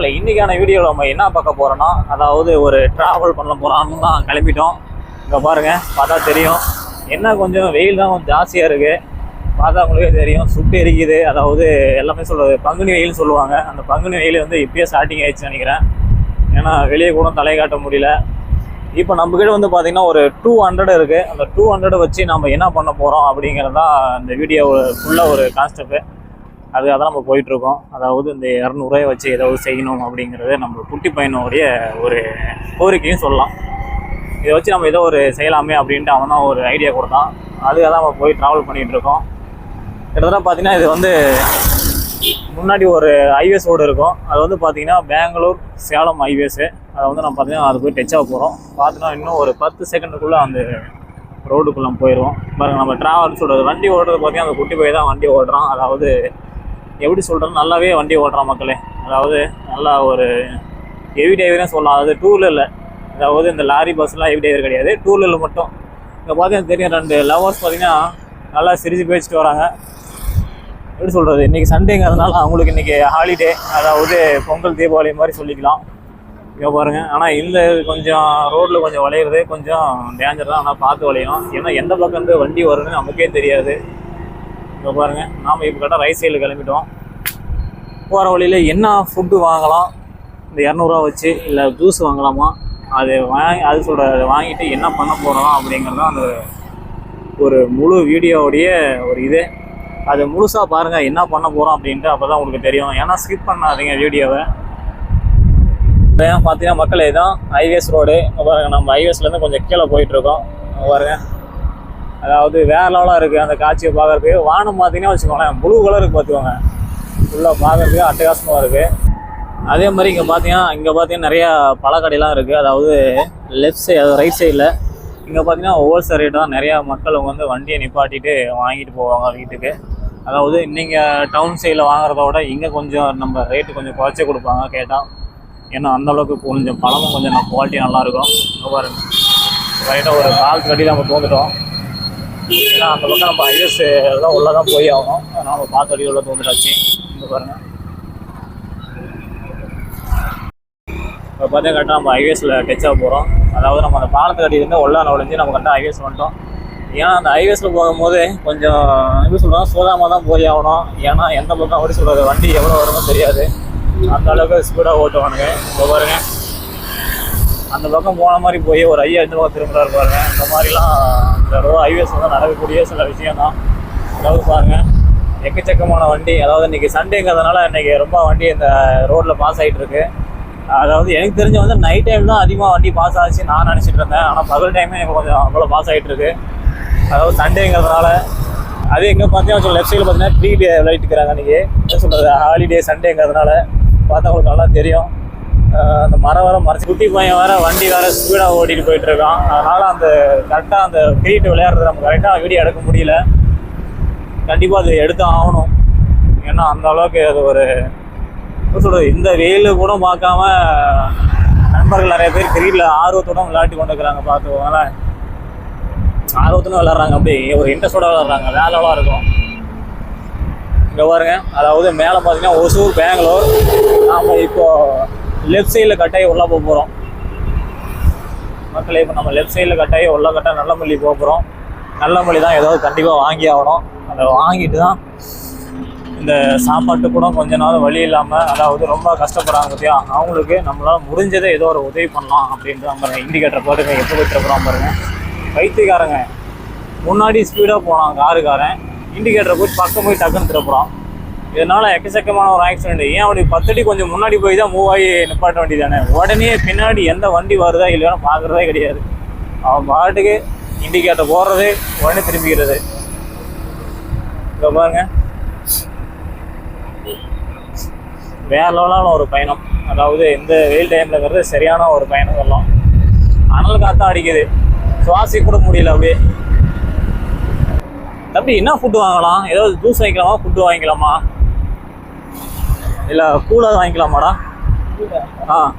மக்களை இன்றைக்கான வீடியோவில் நம்ம என்ன பார்க்க போகிறோன்னா அதாவது ஒரு ட்ராவல் பண்ண போகிறான்னு தான் கிளம்பிட்டோம். இங்கே பாருங்கள் பார்த்தா தெரியும். என்ன கொஞ்சம் வெயில் தான் கொஞ்சம் ஜாஸ்தியாக இருக்குது பார்த்தா உங்களுக்கே தெரியும் சுட்டு எரிக்குது. அதாவது எல்லாமே சொல்கிறது பங்குனி வெயில் சொல்லுவாங்க. அந்த பங்குனி வெயில் வந்து இப்போயே ஸ்டார்டிங் ஆயிடுச்சுன்னு நினைக்கிறேன். ஏன்னா வெளியே கூட தலை காட்ட முடியல. இப்போ நம்ம கிட்ட வந்து பார்த்திங்கன்னா ஒரு டூ ஹண்ட்ரட் இருக்குது அந்த டூ ஹண்ட்ரட் வச்சு நம்ம என்ன பண்ண போகிறோம் அப்படிங்கிறது தான் இந்த வீடியோ ஃபுல்லாக ஒரு கான்செப்ட் அதுக்காக தான் நம்ம போயிட்டுருக்கோம். அதாவது இந்த இரநூறுவாயை வச்சு ஏதாவது செய்யணும் அப்படிங்கிறது நம்ம குட்டி பையனுடைய ஒரு கோரிக்கையும் சொல்லலாம். இதை வச்சு நம்ம ஏதோ ஒரு செய்யலாமே அப்படின்ட்டு அவன் தான் ஒரு ஐடியா கொடுத்தான். அதுக்காக தான் நம்ம போய் ட்ராவல் பண்ணிகிட்ருக்கோம் கிட்டத்தட்ட பார்த்தீங்கன்னா இது வந்து முன்னாடி ஒரு ஹைவேஸ் ரோடு இருக்கும். அது வந்து பார்த்தீங்கன்னா பெங்களூர் சேலம் ஹைவேஸு அதை வந்து நம்ம பார்த்தீங்கன்னா அது போய் டச் ஆக போகிறோம் பார்த்தீங்கன்னா இன்னும் ஒரு பத்து செகண்டுக்குள்ளே அந்த ரோடுக்குள்ளே போயிடுவோம் பாருங்கள் நம்ம ட்ராவல் சொல்கிறது வண்டி ஓடுறது பார்த்தீங்கன்னா அந்த குட்டி போய் தான் வண்டி ஓடுறான். அதாவது எப்படி சொல்கிறது நல்லாவே வண்டி ஓடுறான் மக்களே. அதாவது நல்லா ஒரு ஹெவி டிரைவரே சொல்லலாம். அதாவது டூ வீலரில் அதாவது இந்த லாரி பஸ்லாம் ஹெவி டிரைவர் கிடையாது. டூ வீலரில் மட்டும். இங்கே பார்த்தீங்கன்னா தெரியும் ரெண்டு லவர்ஸ் பார்த்தீங்கன்னா நல்லா சிரிச்சு பேசிட்டு வராங்க. எப்படி சொல்கிறது இன்றைக்கி சண்டேங்கிறதுனால அவங்களுக்கு இன்றைக்கி ஹாலிடே அதாவது பொங்கல் தீபாவளி மாதிரி சொல்லிக்கலாம். இங்கே பாருங்கள் ஆனால் இந்த கொஞ்சம் ரோட்டில் கொஞ்சம் வளையிறது கொஞ்சம் டேஞ்சர் தான். ஆனால் பார்த்து வளையும் ஏன்னா எந்த பக்கம் இருந்து வண்டி வருதுன்னு நமக்கே தெரியாது. இப்போ பாருங்கள் நாம் இப்போ கரெக்டாக ரைட் சைடில் கிளம்பிட்டோம். போகிற வழியில் என்ன ஃபுட்டு வாங்கலாம்? இந்த இரநூறுவா வச்சு இல்லை ஜூஸ் வாங்கலாமா? அது வாங்கி அது சொல்கிற வாங்கிட்டு என்ன பண்ண போகிறோம் அப்படிங்கிறது தான் அந்த ஒரு முழு வீடியோவுடைய ஒரு இது. அது முழுசாக பாருங்கள் என்ன பண்ண போகிறோம் அப்படின்ட்டு அப்போ தான் உங்களுக்கு தெரியும். ஏன்னா ஸ்கிப் பண்ணாதீங்க வீடியோவை ஏன் பார்த்தீங்கன்னா மக்கள் இதுதான் ஹைவேஸ் ரோடு பாருங்கள் நம்ம ஹைவேஸ்லேருந்து கொஞ்சம் கீழே போயிட்டுருக்கோம் பாருங்கள் அதாவது வேற லெவலாக இருக்குது அந்த காட்சியை பார்க்குறதுக்கு. வானம் பார்த்தீங்கன்னா வச்சுக்கோங்களேன் ப்ளூ கலருக்கு பார்த்துக்கோங்க. ஃபுல்லாக பார்க்குறதுக்கு அட்டகாசமாக இருக்குது அதே மாதிரி இங்கே பார்த்தீங்கன்னா இங்கே பார்த்தீங்கன்னா நிறையா பழக்கடையெல்லாம் இருக்குது அதாவது லெஃப்ட் சைடு அதாவது ரைட் சைடில் இங்கே பார்த்தீங்கன்னா ஹோல்சேல் ரேட் தான் நிறையா மக்கள் அவங்க வந்து வண்டியை நிப்பாட்டிட்டு வாங்கிட்டு போவாங்க வீட்டுக்கு. அதாவது நீங்கள் டவுன் சைடில் வாங்குறத விட இங்கே கொஞ்சம் நம்ம ரேட்டு கொஞ்சம் குறைச்சி கொடுப்பாங்க கேட்டால் ஏன்னா அந்தளவுக்கு கொஞ்சம் பழமும் கொஞ்சம் நம்ம குவாலிட்டி நல்லாயிருக்கும் இங்கே ரைட்டாக ஒரு கால் கட்டி நம்ம போந்துட்டோம் ஏன்னா அந்த பக்கம் நம்ம ஐஎஸ் எல்லாம் உள்ள தான் போய் ஆகணும். அதனால் நம்ம பார்த்து அடி உள்ள தோந்துட்டாச்சு இங்கே பாருங்க. இப்போ பார்த்தீங்கன்னா கரெக்டாக நம்ம ஹைவேஸில் டச்சாக போகிறோம் அதாவது நம்ம அந்த பாலத்து அடியிலேருந்து உள்ளே நுழைஞ்சு நம்ம கரெக்டாக ஹைவேஸ் வந்துட்டோம். ஏன்னா அந்த ஹைவேஸில் போகும்போது கொஞ்சம் எப்படி சொல்கிறோம் சோதாமல் தான் போய் ஆகணும். ஏன்னா எந்த பக்கம் அப்படி சொல்கிறது வண்டி எவ்வளோ வருமோ தெரியாது. அந்த அளவுக்கு ஸ்பீடாக ஓட்டுவானுங்க. இப்போ பாருங்கள் அந்த பக்கம் போன மாதிரி போய் ஒரு ஐயா இந்த பக்கம் திரும்புறாரு பாருங்க. இந்த மாதிரிலாம் இந்த ரோ ஹைவேஸ் வந்து நடக்கக்கூடிய சில விஷயம் தான் அதாவது பாருங்க எக்கச்சக்கமான வண்டி. அதாவது இன்னைக்கு சண்டேங்கிறதுனால இன்றைக்கி ரொம்ப வண்டி இந்த ரோட்டில் பாஸ் ஆகிட்டு இருக்கு அதாவது எனக்கு தெரிஞ்ச வந்து நைட் டைம் தான் அதிகமாக வண்டி பாஸ் ஆச்சு நான் நினச்சிட்டு இருந்தேன். ஆனால் பகல் டைமே இப்போ கொஞ்சம் அவ்வளோ பாஸ் ஆகிட்டு இருக்கு அதாவது சண்டேங்கிறதுனால அது எங்கே பார்த்தீங்கன்னா லெஃப்ட் சைடில் பார்த்தீங்கன்னா த்ரீ டே லைட் இருக்கிறாங்க அன்றைக்கி என்ன சொல்கிறது ஹாலிடே சண்டேங்கிறதுனால பார்த்தா உங்களுக்கு நல்லா தெரியும். அந்த மரம் வர மறைச்சி குட்டி பையன் வேற வண்டி வேற ஸ்பீடாக ஓட்டிட்டு போயிட்டு இருக்கான் அதனால அந்த கரெக்டாக அந்த கிரிக்கெட் விளையாடுறது நம்ம கரெக்டாக வீடியோ எடுக்க முடியல. கண்டிப்பாக அது எடுத்து ஆகணும். ஏன்னா அந்த அளவுக்கு அது ஒரு சொல்றது இந்த வெயில் கூட பார்க்காம நண்பர்கள் நிறைய பேர் கிரிக்கெட்ல ஆர்வத்தோட விளையாட்டி கொண்டு இருக்கிறாங்க பார்த்துக்கோங்களேன். ஆர்வத்தோட விளையாடுறாங்க அப்படி ஒரு இன்ட்ரெஸ்டோட விளையாடுறாங்க. வேலைலாம் இருக்கும். இங்கே பாருங்க அதாவது மேலே பார்த்தீங்கன்னா ஒசூர் பெங்களூர். நாம் இப்போ லெஃப்ட் சைடில் கட்டாயி உள்ள போக போகிறோம் மக்களே இப்போ நம்ம லெஃப்ட் சைடில் கட்டாயி உள்ள கட்டாய் நல்லமல்லி போக போகிறோம் நல்ல மல்லி தான் ஏதாவது கண்டிப்பாக வாங்கி ஆகணும். அதை வாங்கிட்டு தான் இந்த சாப்பாட்டு கூட கொஞ்ச நாள் வழி இல்லாமல் அதாவது ரொம்ப கஷ்டப்படுறாங்க பார்த்தியா அவங்களுக்கு நம்மளால் முடிஞ்சதை ஏதோ ஒரு உதவி பண்ணலாம் அப்படின்ட்டு நம்ம இண்டிகேட்டர் போட்டுங்க எப்போ போயிட்டுருக்குறோம் பாருங்கள் வைத்தியக்காரங்க முன்னாடி ஸ்பீடாக போனான் காருக்காரன். இண்டிகேட்டரை போய் பக்கம் போய் டக்குன்னு திருப்புறான். இதனால எக்கச்சக்கமான ஒரு ஆக்சிடென்ட் ஏன் அப்படி பத்தடி கொஞ்சம் முன்னாடி போய் தான் மூவ் ஆகி நிப்பாட்ட வேண்டியதானே உடனே பின்னாடி எந்த வண்டி வருதா இல்லையான்னு பார்க்குறதே கிடையாது. அவன் பாட்டுக்கு இண்டிகேட்டர் போடுறது உடனே திரும்பிக்கிறது. இப்போ பாருங்க. வேற லெவலான ஒரு பயணம். அதாவது இந்த வெயில் டைம்லங்கிறது சரியான ஒரு பயணம் சொல்லலாம் அனல் காத்தா அடிக்குது. சுவாசி கூட முடியல அப்படியே. தம்பி என்ன ஃபுட்டு வாங்கலாம்? ஏதாவது ஜூஸ் வாங்கிக்கலாமா? ஃபுட்டு வாங்கிக்கலாமா? இல்லை கூலாக வாங்கிக்கலாமாடா? ஆ.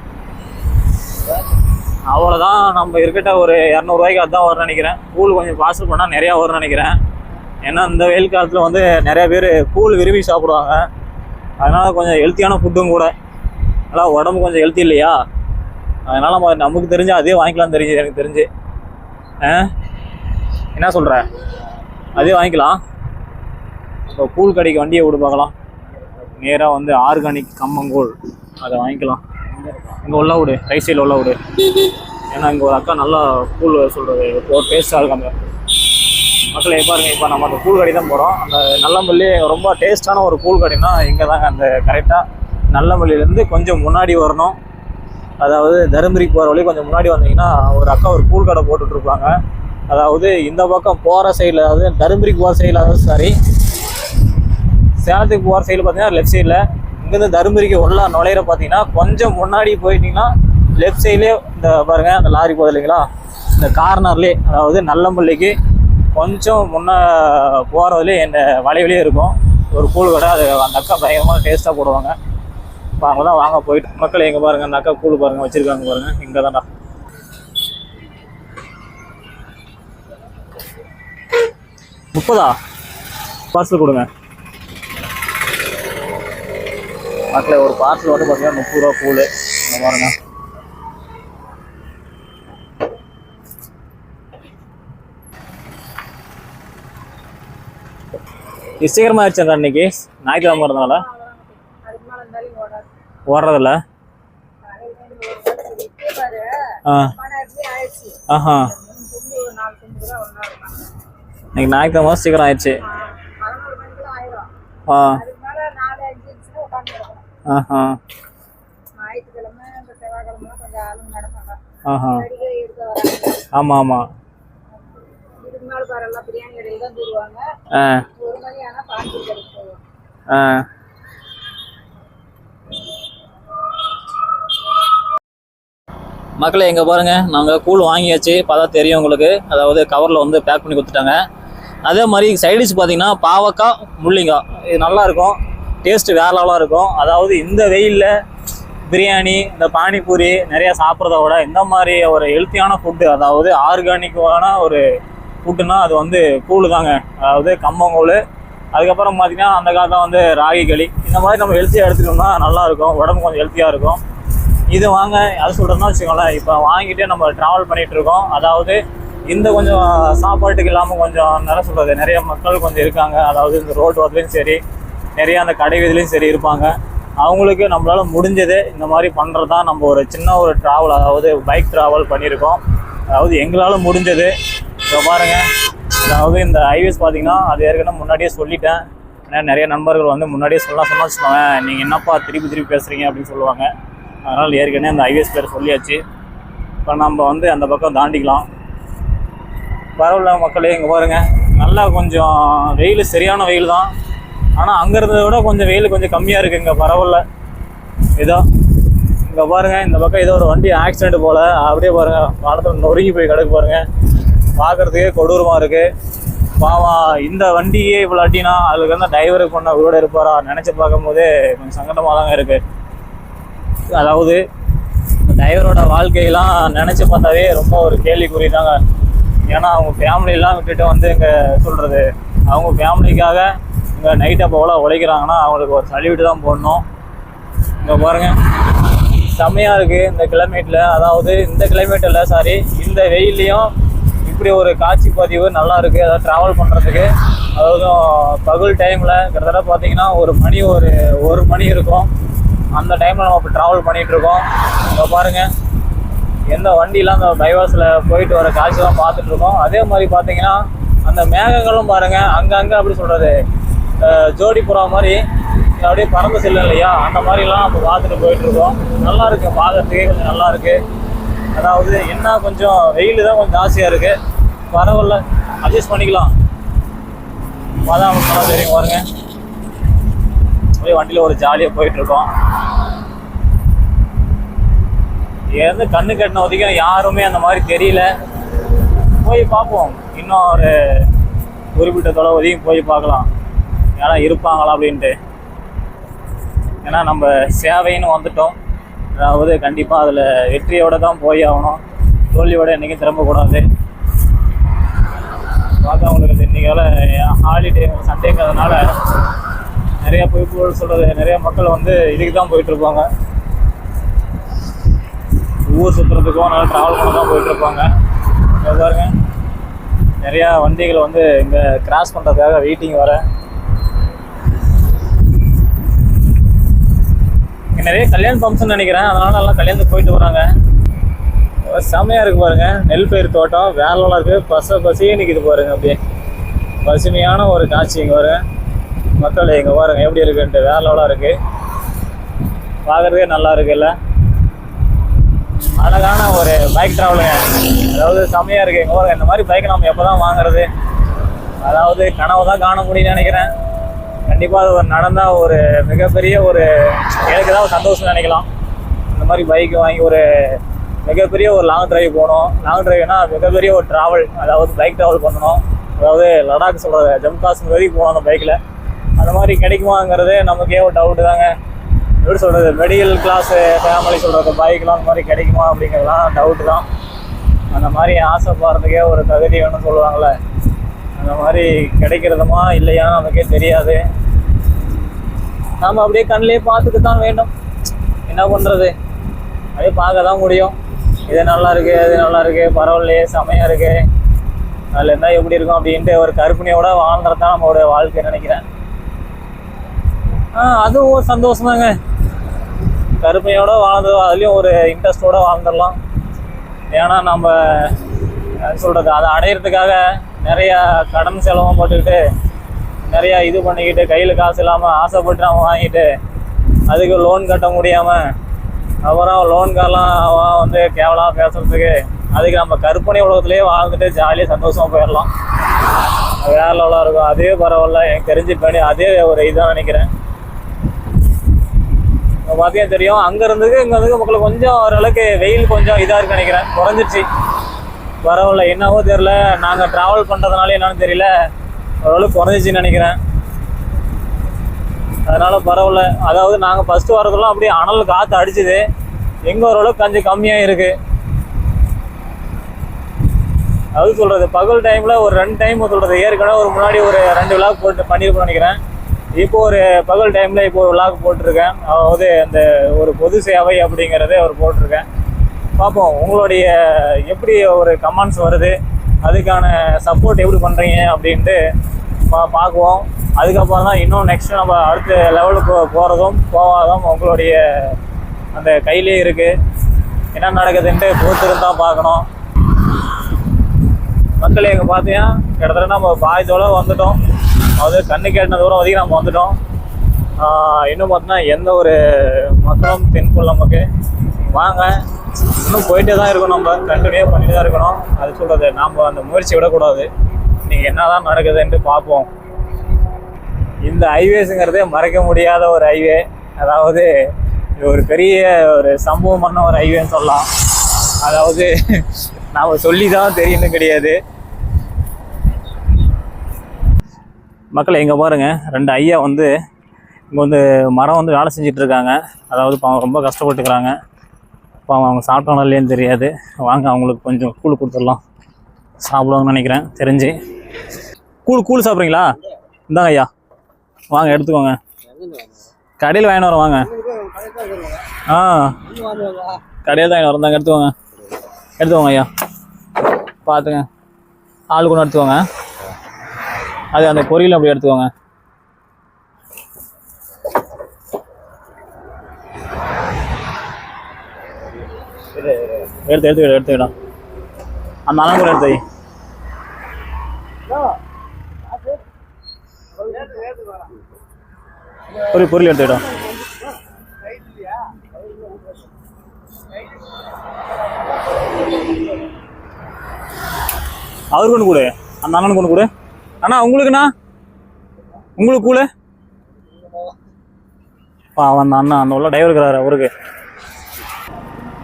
அவ்வளோதான் நம்ம இருக்கட்ட ஒரு இரநூறுவாய்க்கு அதுதான் வரும்னு நினைக்கிறேன். கூழ் கொஞ்சம் பார்சல் பண்ணால் நிறையா வரும்னு நினைக்கிறேன். ஏன்னா இந்த வெயில் காலத்தில் வந்து நிறையா பேர் கூழ் விரும்பி சாப்பிடுவாங்க. அதனால் கொஞ்சம் ஹெல்த்தியான ஃபுட்டும் கூட. அதான் உடம்பு கொஞ்சம் ஹெல்த்தி இல்லையா? அதனால் நம்ம நமக்கு தெரிஞ்சு அதே வாங்கிக்கலாம் தெரிஞ்சு எனக்கு தெரிஞ்சு. ஆ? என்ன சொல்கிற அதே வாங்கிக்கலாம். இப்போ கூழ் கடைக்கு வண்டியை விடு பார்க்கலாம். நேராக வந்து ஆர்கானிக் கம்மங்கூழ் அதை வாங்கிக்கலாம். இங்கே உள்ள விடு ரைட் சைடில் உள்ள விடு. ஏன்னா இங்கே ஒரு அக்கா நல்லா கூழ் சொல்கிறது ஒரு டேஸ்ட்டாக இருக்காங்க மக்களை பாருங்க இப்போ நம்ம அந்த கூழ் கடை தான் போகிறோம் அந்த நல்லமல்லி ரொம்ப டேஸ்டான ஒரு கூழ் கடைனா இங்கே தாங்க அந்த கரெக்டாக நல்லமல்லியிலேருந்து கொஞ்சம் முன்னாடி வரணும். அதாவது தருமபுரி போகிற வழி கொஞ்சம் முன்னாடி வந்தீங்கன்னா ஒரு அக்கா ஒரு கூழ் கடை போட்டுட்ருப்பாங்க அதாவது இந்த பக்கம் போகிற சைடில் அதாவது தருமபுரிக்கு போகிற சைடில் அதாவது சாரி சேலத்துக்கு போகிற சைடில் பார்த்தீங்கன்னா லெஃப்ட் சைடில் இங்கேருந்து தருமபுரிக்கு உள்ள நுழையிற பார்த்தீங்கன்னா கொஞ்சம் முன்னாடி போயிட்டீங்கன்னா லெஃப்ட் சைட்லேயே இந்த பாருங்கள் அந்த லாரி போகுது இல்லைங்களா? இந்த கார்னர்லேயே அதாவது நல்லம்பள்ளிக்கு கொஞ்சம் முன்ன போகிறதுலே இந்த வளைவிலே இருக்கும். ஒரு கூழ் கடை அது அந்த அக்கா பயங்கரமாக டேஸ்ட்டாக போடுவாங்க. இப்போ அங்கே தான் வாங்க போயிட்டு மக்கள் எங்கே பாருங்கள் அந்த அக்கா கூழ் பாருங்க வச்சிருக்காங்க பாருங்கள் இங்கே தான்டா முப்பதா? பார்சல் கொடுங்க. மக்களே ஒரு பார்சல் வந்து பார்த்தீங்கன்னா முப்பது ரூபா கூழ் இங்க பாருங்க. இது சீக்கிரமா இன்னைக்கு. ஞாயிற்றுக்கிழமை இருந்தனால ஓடுறதில்ல ஆ. ஆஹா. இன்னைக்கு ஞாயிற்றுக்கிழமை சீக்கிரம் ஆயிடுச்சு. ஆ அதுக்கு மேல நாலு அஞ்சு நிமிஷம் உட்காந்து இருக்கணும் ஆஹா ஞாயிற்றுக்கிழமை இந்த செவ்வாய்க்கிழமை கொஞ்சம் ஆளுங்க நடப்பாங்க. இதுக்கு மேல பிரியாணி கடையில் தான் தருவாங்க. ஒரு மணி கடைக்கு போவோம் மக்களே எங்கே பாருங்கள் நாங்கள் கூழ் வாங்கியாச்சு. பார்த்தா தெரியும் உங்களுக்கு. அதாவது கவரில் வந்து பேக் பண்ணி கொடுத்துட்டாங்க. அதே மாதிரி சைடிஷ் பார்த்தீங்கன்னா பாவக்காய் முள்ளிங்காய் இது நல்லா இருக்கும். டேஸ்ட்டு வேற லெவலாக இருக்கும். அதாவது இந்த வெயிலில் பிரியாணி இந்த பானிபூரி நிறையா சாப்பிட்றத விட இந்த மாதிரி ஒரு ஹெல்த்தியான ஃபுட்டு அதாவது ஆர்கானிக்கான ஒரு ஃபுட்டுனா அது வந்து கூழ் தாங்க. அதாவது கம்மங்கூழ் அதுக்கப்புறம் பார்த்திங்கன்னா அந்த காலத்தில் வந்து ராகி களி இந்த மாதிரி நம்ம ஹெல்த்தியாக எடுத்துக்கணும்னா நல்லாயிருக்கும் உடம்பு கொஞ்சம் ஹெல்த்தியாக இருக்கும். இது வாங்க அது சொல்கிறதுனா வச்சுக்கோங்களேன் இப்போ வாங்கிட்டு நம்ம ட்ராவல் பண்ணிகிட்ருக்கோம் அதாவது இந்த கொஞ்சம் சாப்பாட்டுக்கு இல்லாமல் கொஞ்சம் நிறைய சொல்கிறது நிறைய மக்கள் கொஞ்சம் இருக்காங்க. அதாவது இந்த ரோடு வரலையும் சரி நிறைய அந்த கடை வீதிலையும் சரி இருப்பாங்க. அவங்களுக்கு நம்மளால் முடிஞ்சது இந்த மாதிரி பண்ணுறது தான் நம்ம ஒரு சின்ன ஒரு ட்ராவல் அதாவது பைக் ட்ராவல் பண்ணியிருக்கோம். அதாவது எங்களால் முடிஞ்சது. இப்போ பாருங்கள் அதாவது இந்த ஹைவேஸ் பார்த்தீங்கன்னா அது ஏற்கனவே முன்னாடியே சொல்லிட்டேன். ஏன்னா நிறைய நண்பர்கள் வந்து முன்னாடியே சொல்ல சொன்னா வச்சுக்கோங்க நீங்கள் என்னப்பா திருப்பி திருப்பி பேசுகிறீங்க அப்படின்னு சொல்லுவாங்க. அதனால் ஏற்கனவே அந்த ஹைவேஸ் பேர் சொல்லியாச்சு. இப்போ நம்ம வந்து அந்த பக்கம் தாண்டிக்கலாம். பரவாயில்ல மக்களே இங்கே பாருங்கள் நல்லா கொஞ்சம் வெயில் சரியான வெயில் தான் ஆனால் அங்கே இருந்ததை விட கொஞ்சம் வெயில் கொஞ்சம் கம்மியாக இருக்குது இங்கே பரவாயில்ல. இதோ இங்கே பாருங்கள் இந்த பக்கம் ஏதோ ஒரு வண்டி ஆக்சிடென்ட் போல். அப்படியே பாருங்கள் வானத்தில் நொறுங்கி போய் கிடக்கு பாருங்கள் பார்க்கறதுக்கே கொடூரமாக இருக்குது பாவம் இந்த வண்டியே இவ்வளோ அட்டினா அதுக்கு வந்து டிரைவருக்கு பண்ண உயிரோட இருப்பாரா நினச்சி பார்க்கும்போதே கொஞ்சம் சங்கடமாக தாங்க இருக்குது அதாவது டிரைவரோட வாழ்க்கையெல்லாம் நினச்சி பார்த்தாவே ரொம்ப ஒரு கேள்விக்குறி தாங்க ஏன்னா அவங்க ஃபேமிலியெல்லாம் விட்டுட்டு வந்து இங்கே சொல்கிறது அவங்க ஃபேமிலிக்காக இங்கே நைட் அப்போ எவ்வளோ உழைக்கிறாங்கன்னா அவங்களுக்கு ஒரு சல்யூட் தான் போடணும். இங்கே பாருங்க. செம்மையாக இருக்குது இந்த கிளைமேட்டில் அதாவது இந்த கிளைமேட்டில் சாரி இந்த வெயில்லையும் இப்படி ஒரு காட்சி பதிவு நல்லா இருக்குது அதாவது ட்ராவல் பண்ணுறதுக்கு அதாவது பகல் டைமில் கிட்டத்தட்ட பார்த்தீங்கன்னா ஒரு மணி ஒரு ஒரு மணி இருக்கும். அந்த டைமில் நம்ம இப்போ ட்ராவல் பண்ணிகிட்ருக்கோம் இங்கே பாருங்கள் எந்த வண்டியெலாம் அந்த பைபாஸில் போயிட்டு வர காட்சிலாம் பார்த்துட்ருக்கோம் அதே மாதிரி பார்த்தீங்கன்னா அந்த மேகங்களும் பாருங்கள் அங்கங்கே அப்படி சொல்கிறது ஜோடி புறா மாதிரி அப்படியே பறந்து செல்லும் இல்லையா? அந்த மாதிரிலாம் நம்ம பார்த்துட்டு போயிட்டுருக்கோம். நல்லா இருக்கு பார்க்கறதுக்கே கொஞ்சம் நல்லா இருக்கு. அதாவது என்ன கொஞ்சம் வெயில் தான் கொஞ்சம் ஜாஸ்தியாக இருக்கு. பரவாயில்ல அட்ஜஸ்ட் பண்ணிக்கலாம். அதான் நல்லா தெரியும் பாருங்க. அப்படியே வண்டியில் ஒரு ஜாலியாக போயிட்டுருக்கோம். இங்கேருந்து கண்ணு கட்டின வரைக்கும் யாருமே அந்த மாதிரி தெரியல. போய் பார்ப்போம். இன்னும் ஒரு குறிப்பிட்ட தொலை உதவியும் போய் பார்க்கலாம். ஏன்னா இருப்பாங்களா அப்படின்ட்டு. ஏன்னா நம்ம சேவைன்னு வந்துட்டோம். அதாவது கண்டிப்பாக அதில் வெற்றியோட தான் போய் ஆகணும். தோல்வியோட என்றைக்கும் திரும்பக்கூடாது பார்த்தா உங்களுக்கு இன்னைக்கால ஹாலிடே சண்டேங்கிறதுனால நிறைய பீப்புள் சொல்கிறது நிறைய மக்கள் வந்து இதுக்கு தான் போயிட்டுருப்பாங்க ஊர் சுற்றுறதுக்கும் நல்லா ட்ராவல் பண்ண தான் போயிட்டுருப்பாங்க இங்கே பாருங்க. நிறையா வண்டிகள் வந்து இங்கே கிராஸ் பண்ணுறதுக்காக வெயிட்டிங் வர. நிறைய கல்யாண ஃபங்க்ஷன் நினைக்கிறேன். அதனால எல்லாம் கல்யாணத்துக்கு போயிட்டு வராங்க. செம்மையாக இருக்கு பாருங்க. நெல் பயிர் தோட்டம் வேலைலாம் இருக்குது பச பசியே நிற்கிது பாருங்க அப்படியே. பசுமையான ஒரு காட்சி இங்கே வரும் மக்கள் இங்கே பாருங்க. எப்படி இருக்குன்ட்டு வேலைலாம் இருக்கு. பார்க்குறதே நல்லா இருக்குல்ல அழகான ஒரு பைக் ட்ராவலுங்க அதாவது செம்மையாக இருக்குது எங்கள் பாருங்க. இந்த மாதிரி பைக் நம்ம எப்போ தான் வாங்குறது? அதாவது கனவு தான் காண முடியும்னு நினைக்கிறேன். கண்டிப்பாக அது ஒரு நடந்தால் ஒரு மிகப்பெரிய ஒரு எனக்கு தான் ஒரு சந்தோஷம் நினைக்கலாம். இந்த மாதிரி பைக் வாங்கி ஒரு மிகப்பெரிய ஒரு லாங் டிரைவ் போகணும். லாங் டிரைவ்னா மிகப்பெரிய ஒரு ட்ராவல் அதாவது பைக் ட்ராவல் பண்ணணும். அதாவது லடாக் சொல்கிற ஜம்மு காஷ்மீர் வரைக்கும் போகணும் அந்த பைக்கில் அந்த மாதிரி கிடைக்குமாங்கிறதே நமக்கே ஒரு டவுட்டு தாங்க. எப்படி சொல்கிறது மெடிக்கல் கிளாஸு ஃபேமிலி சொல்கிறது பைக்லாம் அந்த மாதிரி கிடைக்குமா அப்படிங்கிறதுலாம் டவுட்டு தான். அந்த மாதிரி ஆசைப்படுறதுக்கே ஒரு தகுதி வேணும்னு சொல்லுவாங்கள்ல அந்த மாதிரி கிடைக்கிறதுமா இல்லையா நமக்கே தெரியாது. நாம் அப்படியே கண்ணிலே பார்த்துட்டு தான் வேண்டும். என்ன பண்ணுறது அப்படியே பார்க்க தான் முடியும். இது நல்லா இருக்கு அது நல்லா இருக்கு பரவாயில்லையே செமையாக இருக்கு. அதில் இருந்தால் எப்படி இருக்கும் அப்படின்ட்டு ஒரு கற்பனையோட வாழ்ந்துறது தான் நம்மளோட வாழ்க்கை நினைக்கிறேன். ஆ அதுவும் ஒரு சந்தோஷம் தாங்க வாழ்ந்து அதுலேயும் ஒரு இன்ட்ரெஸ்டோடு வாழ்ந்துடலாம். ஏன்னா நம்ம என்ன சொல்கிறது அதை அடையிறதுக்காக நிறையா கடன் செலவும் போட்டுக்கிட்டு நிறையா இது பண்ணிக்கிட்டு கையில் காசு இல்லாமல் ஆசைப்பட்டு அவன் வாங்கிட்டு அதுக்கு லோன் கட்ட முடியாமல் அப்புறம் லோன்காரெலாம் அவன் வந்து கேவலமாக பேசுகிறதுக்கு அதுக்கு நம்ம கற்பனை உலகத்துலேயே வாழ்ந்துட்டு ஜாலியாக சந்தோஷமாக போயிடலாம். வேற லெவலாக இருக்கும். அதே பரவாயில்ல. எனக்கு தெரிஞ்சு பண்ணி அதே ஒரு இதாக நினைக்கிறேன். இப்போ பார்த்தீங்கன்னா தெரியும்? அங்கே இருந்ததுக்கு இங்கே வந்து மக்களுக்கு கொஞ்சம் ஓரளவுக்கு வெயில் கொஞ்சம் இதாக இருக்குன்னு நினைக்கிறேன். குறைஞ்சிருச்சு. பரவாயில்ல என்னவோ தெரில நாங்கள் ட்ராவல் பண்ணுறதுனால என்னன்னு தெரியல. ஓரளவுக்கு குறைஞ்சிச்சின்னு நினைக்கிறேன். அதனால் பரவாயில்ல. அதாவது நாங்கள் ஃபஸ்ட்டு வரதெல்லாம் அப்படியே அனல் காற்று அடிச்சுது. எங்கே ஓரளவுக்கு கொஞ்சம் கம்மியாக இருக்குது அது சொல்கிறது பகல் டைமில் ஒரு ரெண்டு டைம் சொல்கிறது ஏற்கனவே ஒரு முன்னாடி ஒரு ரெண்டு விழாக் போட்டு பண்ணியிருப்போம்னு நினைக்கிறேன். இப்போ ஒரு பகல் டைமில் இப்போ ஒரு விழாக் போட்டிருக்கேன். அதாவது அந்த ஒரு பொது சேவை அப்படிங்கிறதே அவர் போட்டிருக்கேன். பார்ப்போம் உங்களுடைய எப்படி ஒரு கமெண்ட்ஸ் வருது? அதுக்கான சப்போர்ட் எப்படி பண்ணுறீங்க அப்படின்ட்டு பா பார்க்குவோம். அதுக்கப்புறம் தான் இன்னும் நெக்ஸ்ட் நம்ம அடுத்த லெவலுக்கு போகிறதும் போகாதும் உங்களுடைய அந்த கையிலே இருக்குது என்ன நடக்குதுன்ட்டு பொறுத்திருந்து தான் பார்க்கணும். மக்கள் எங்கே பார்த்தீங்கன்னா கிட்டத்தட்ட நம்ம பாயத்தோட வந்துட்டோம். அதாவது கண்ணு கேட்டின தூரம் வரைக்கும் நம்ம வந்துட்டோம். இன்னும் பார்த்தோன்னா எந்த ஒரு மக்களும் தென்கொள் நமக்கு. வாங்க இன்னும் போயிட்டே தான் இருக்கணும் நம்ம. கண்டினியூ பண்ணிட்டு தான் இருக்கணும். அது சொல்கிறது நாம் அந்த முயற்சி விடக்கூடாது. நீங்கள் என்ன தான் நடக்குதுன்ட்டு பார்ப்போம். இந்த ஹைவேஸுங்கிறதே மறக்க முடியாத ஒரு ஹைவே அதாவது ஒரு பெரிய ஒரு சம்பவம் பண்ண ஒரு ஹைவேன்னு சொல்லலாம். அதாவது நாம் சொல்லி தான் தெரியணும் கிடையாது. மக்களை இங்கே பாருங்கள் ரெண்டு ஐயா வந்து இங்கே வந்து மரம் வந்து வேலை செஞ்சுட்டு இருக்காங்க அதாவது பாவம் ரொம்ப கஷ்டப்பட்டுக்கிறாங்க. பாவம் அவங்க சாப்பிட்டாங்களா இல்லையான்னு தெரியாது. வாங்க அவங்களுக்கு கொஞ்சம் கூழ் கொடுத்துடலாம். சாப்பிடுவாங்கன்னு நினைக்கிறேன். தெரிஞ்சு. கூழ் கூழ் சாப்பிட்றீங்களா? இந்தாங்க ஐயா. வாங்க எடுத்துக்கோங்க. கடையில் வாங்கினு வரோம் வாங்க. ஆ. கடையில் தான் வரோம். தாங்க எடுத்துக்கோங்க. எடுத்துக்கோங்க ஐயா. பார்த்துங்க. ஆள் கொண்டு எடுத்துக்கோங்க. அது அந்த பொரியல் அப்படி எடுத்துக்கோங்க. எடுத்து எடுத்து விடு, எடுத்து விடும் அந்த அண்ணன் கூட எடுத்து வை. பொரி எடுத்து விடும் அவருக்கு ஒன்று கொடு. அந்த அண்ணனுக்கு ஒன்று கொடு. அண்ணா உங்களுக்குண்ணா? உங்களுக்கு கூட? அவன் அந்த அண்ணா அந்த உள்ள டிரைவர் இருக்கிறாரு அவருக்கு.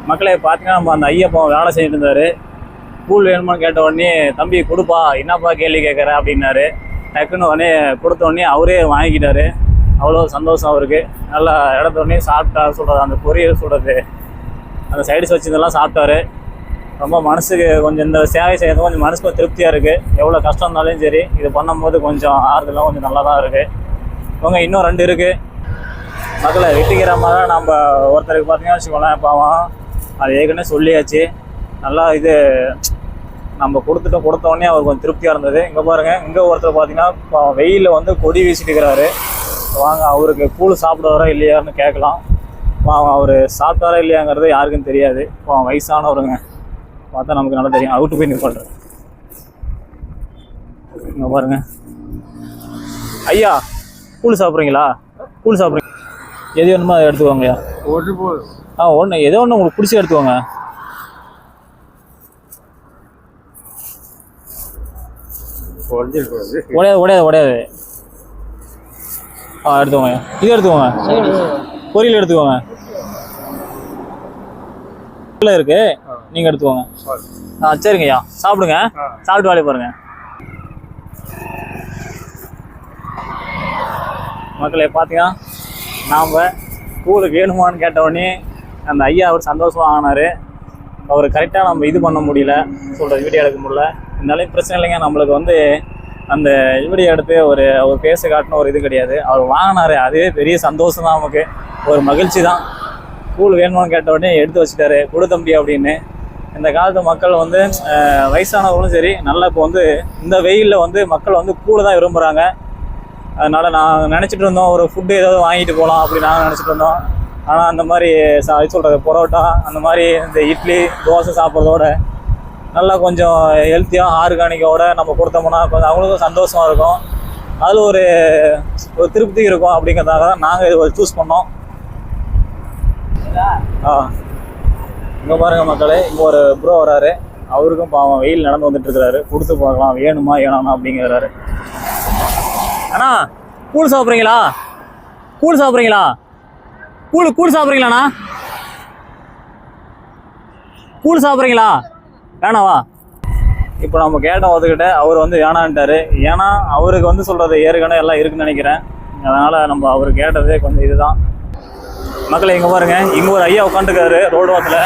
மக்களை பார்த்தீங்கன்னா நம்ம அந்த ஐயப்பன் வேலை செஞ்சுட்டு இருந்தாரு. கூழ் வேணுமான்னு கேட்ட உடனே தம்பி கொடுப்பா. என்னப்பா கேள்வி கேட்குற அப்படின்னாரு. டக்குன்னு உடனே கொடுத்த உடனே அவரே வாங்கிக்கிட்டாரு. அவ்வளோ சந்தோஷம் அவருக்கு. நல்லா இடத்த உடனே சாப்பிட்டா சொல்கிறது அந்த பொரியல் சொல்கிறது அந்த சைடிஸ் வச்சதெல்லாம் சாப்பிட்டாரு. ரொம்ப மனசுக்கு கொஞ்சம் இந்த சேவை செய்யறது கொஞ்சம் மனசுக்கு திருப்தியாக இருக்குது எவ்வளோ கஷ்டம் இருந்தாலும் சரி இது பண்ணும்போது கொஞ்சம் ஆறுதலாக கொஞ்சம் நல்லா தான் இருக்குது இவங்க இன்னும் ரெண்டு இருக்குது மக்களை வெட்டிக்கிற மாதிரி நம்ம ஒருத்தருக்கு பார்த்தீங்கன்னா வச்சுக்கோங்களேன் பாவம். அது ஏற்கனவே சொல்லியாச்சு. நல்லா இது நம்ம கொடுத்துட்டோம் கொடுத்தோடனே அவர் கொஞ்சம் திருப்தியாக இருந்தது. இங்கே பாருங்கள் இங்கே ஒருத்தர் பார்த்தீங்கன்னா வெயிலில் வந்து கொடி வீசிட்டு இருக்கிறாரு வாங்க அவருக்கு கூழ் சாப்பிடுவாரா இல்லையான்னு கேட்கலாம். அவர் சாப்பிட்டாரா இல்லையாங்கிறது யாருக்கும் தெரியாது. பாவம் வயசானவருங்க. பார்த்தா நமக்கு நல்லா தெரியும். அவுட்டு போய் நிற்பாடுறேன் இங்கே பாருங்க. ஐயா கூழ் சாப்பிட்றீங்களா? கூழ் சாப்பிட்றீங்க. எது வேணுமோ அதை எடுத்துக்கோங்கய்யா. ஒரு போதும். ஆ ஒன்று ஏதோ ஒன்று உங்களுக்கு பிடிச்சி எடுத்துக்கோங்க. உடையாது உடையாது உடையாது ஆ எடுத்துக்கோங்க. இது எடுத்துக்கோங்க. பொரியல் எடுத்துக்கோங்க. இருக்கு. நீங்கள் எடுத்துக்கோங்க. ஆ சரிங்கய்யா. சாப்பிடுங்க. சாப்பிட்டு வேலையை பாருங்க. மக்களே பார்த்தீங்கன்னா நாம் ஸ்கூலுக்கு வேணுமான்னு கேட்ட உடனே அந்த ஐயா அவர் சந்தோஷமாக ஆனார். அவர் கரெக்டாக நம்ம இது பண்ண முடியல. சொல்கிற வீடியோ எடுக்க முடியல. இருந்தாலும் பிரச்சனை இல்லைங்க. நம்மளுக்கு வந்து அந்த வீடியோ எடுத்து ஒரு அவர் பேச காட்டின ஒரு இது கிடையாது. அவர் வாங்கினாரு. அதுவே பெரிய சந்தோஷம் தான் நமக்கு. ஒரு மகிழ்ச்சி தான். கூழ் வேணுமான்னு கேட்ட உடனே எடுத்து வச்சுட்டாரு. கொடு தம்பி அப்படின்னு. இந்த காலத்து மக்கள் வந்து வயசானவர்களும் வயசானவங்களும் சரி நல்லா இப்போ வந்து இந்த வெயிலில் வந்து மக்கள் வந்து கூழ் தான் விரும்புகிறாங்க அதனால் நான் நினச்சிட்டு இருந்தோம் ஒரு ஃபுட்டு ஏதாவது வாங்கிட்டு போகலாம் அப்படின்னு நாங்கள் நினச்சிட்டு இருந்தோம். ஆனால் அந்த மாதிரி சா சொல்கிறது பரோட்டா அந்த மாதிரி இந்த இட்லி தோசை சாப்பிட்றதோட நல்லா கொஞ்சம் ஹெல்த்தியாக ஆர்கானிக்கோட நம்ம கொடுத்தோம்னா கொஞ்சம் அவங்களுக்கும் சந்தோஷமாக இருக்கும். அதில் ஒரு ஒரு திருப்தி இருக்கும் அப்படிங்கிறதுக்காக தான் நாங்கள் இது சூஸ் பண்ணோம். ஆ. இங்கே பாருங்க மக்களே இங்கே ஒரு ப்ரோ வராரு. அவருக்கும் பாவம் வெயில் நடந்து வந்துட்டு இருக்கிறாரு. கொடுத்து பார்க்கலாம் வேணுமா வேணாமா அப்படிங்கிறாரு. அண்ணா கூழ் சாப்பிட்றீங்களா? கூழ் சாப்பிட்றீங்களா? கூழ் கூழ் சாப்பிட்றீங்களாண்ணா? கூழ் சாப்பிட்றீங்களா? வேணாவா இப்போ நம்ம கேட்டோம் ஒதுக்கிட்ட அவர் வந்து வேணான்ட்டாரு ஏன்னா அவருக்கு வந்து சொல்கிறது ஏற்கனவே எல்லாம் இருக்குன்னு நினைக்கிறேன். அதனால் நம்ம அவர் கேட்டதே கொஞ்சம் இதுதான். மக்களை இங்கே பாருங்க. இங்கே ஒரு ஐயா உட்காந்துருக்காரு ரோடு வாக்கில்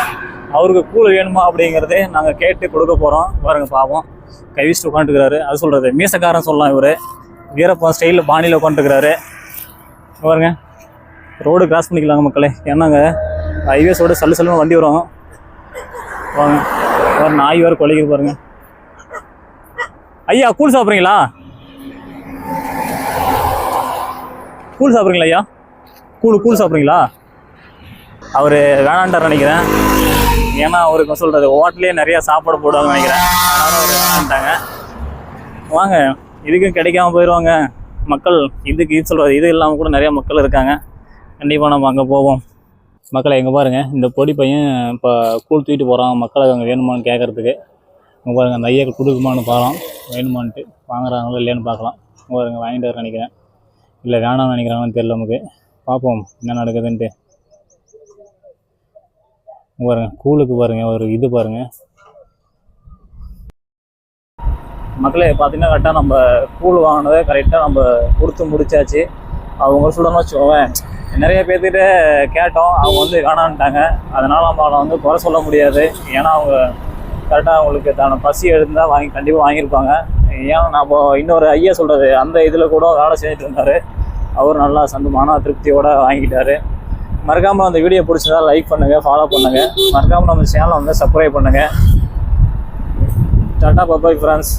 அவருக்கு கூழ் வேணுமா அப்படிங்கிறதே நாங்கள் கேட்டு கொடுக்க போகிறோம் பாருங்க பாவம். கை வீசிட்டு உட்காந்துருக்காரு. அது சொல்கிறது மீசக்காரன் சொல்லலாம் இவர். வீரப்பன் ஸ்டைலில் பாணியில் உட்காந்துருக்காரு. பாருங்க. ரோடு கிராஸ் பண்ணிக்கலாங்க மக்களே. ஏன்னாங்க ஹைவேஸோட சல்லு சல்லுன்னு வண்டி வரும். வாங்க வேறு நாய் வேறு கொலைக்கு பாருங்க. ஐயா கூழ் சாப்பிட்றீங்களா? கூழ் சாப்பிட்றீங்களா ஐயா? கூழ் கூழ் சாப்பிட்றீங்களா? அவர் வேணான்ட்டார் நினைக்கிறேன். ஏன்னா அவருக்கு சொல்கிறது ஹோட்டலே நிறையா சாப்பாடு போடுவாங்க நினைக்கிறேன். அவர் வேணான்ட்டாங்க. வாங்க இதுக்கும் கிடைக்காம போயிடுவாங்க மக்கள் இதுக்கு இது சொல்கிறது இது இல்லாமல் கூட நிறையா மக்கள் இருக்காங்க. கண்டிப்பாக நம்ம அங்கே போவோம். மக்களை எங்கே பாருங்கள் இந்த பொடி பையன் இப்போ கூழ் தூக்கிட்டு போகிறான் மக்களுக்கு அங்கே வேணுமான்னு கேட்குறதுக்கு இங்கே பாருங்கள் அந்த ஐயாக்கு கொடுக்குமான்னு பார்க்கலாம் வேணுமான்ட்டு வாங்குறாங்களோ இல்லையான்னு பார்க்கலாம் இங்கே பாருங்கள் வாங்கிட்டு வர நினைக்கிறேன். இல்லை வேணாம்னு நினைக்கிறாங்கன்னு தெரியல நமக்கு. பார்ப்போம் என்ன நடக்குதுன்ட்டு. பாருங்கள் கூலுக்கு பாருங்கள் ஒரு இது பாருங்கள் மக்களே பார்த்தீங்கன்னா கரெக்டாக நம்ம கூழ் வாங்கினதை கரெக்டாக நம்ம கொடுத்து முடிச்சாச்சு. அவங்க சொல்லணும்னு வச்சுக்கோவேன் நிறைய பேர்த்திட்ட கேட்டோம். அவங்க வந்து காணான்ட்டாங்க. அதனால் நம்ம அவனை வந்து குறை சொல்ல முடியாது. ஏன்னா அவங்க கரெக்டாக அவங்களுக்கு தான பசி எழுந்தால் வாங்கி கண்டிப்பாக வாங்கியிருப்பாங்க. ஏன்னா இப்போ இன்னொரு ஐயா சொல்கிறது அந்த இதில் கூட வேலை செஞ்சுட்டு இருந்தார். அவர் நல்லா சந்த மன வாங்கிட்டார். மறக்காமல் அந்த வீடியோ பிடிச்சதா லைக் பண்ணுங்கள் ஃபாலோ பண்ணுங்கள் மறக்காமல் நம்ம சேனலை வந்து சப்ஸ்கிரைப் பண்ணுங்கள் டாட்டா பபாய் ஃப்ரெண்ட்ஸ்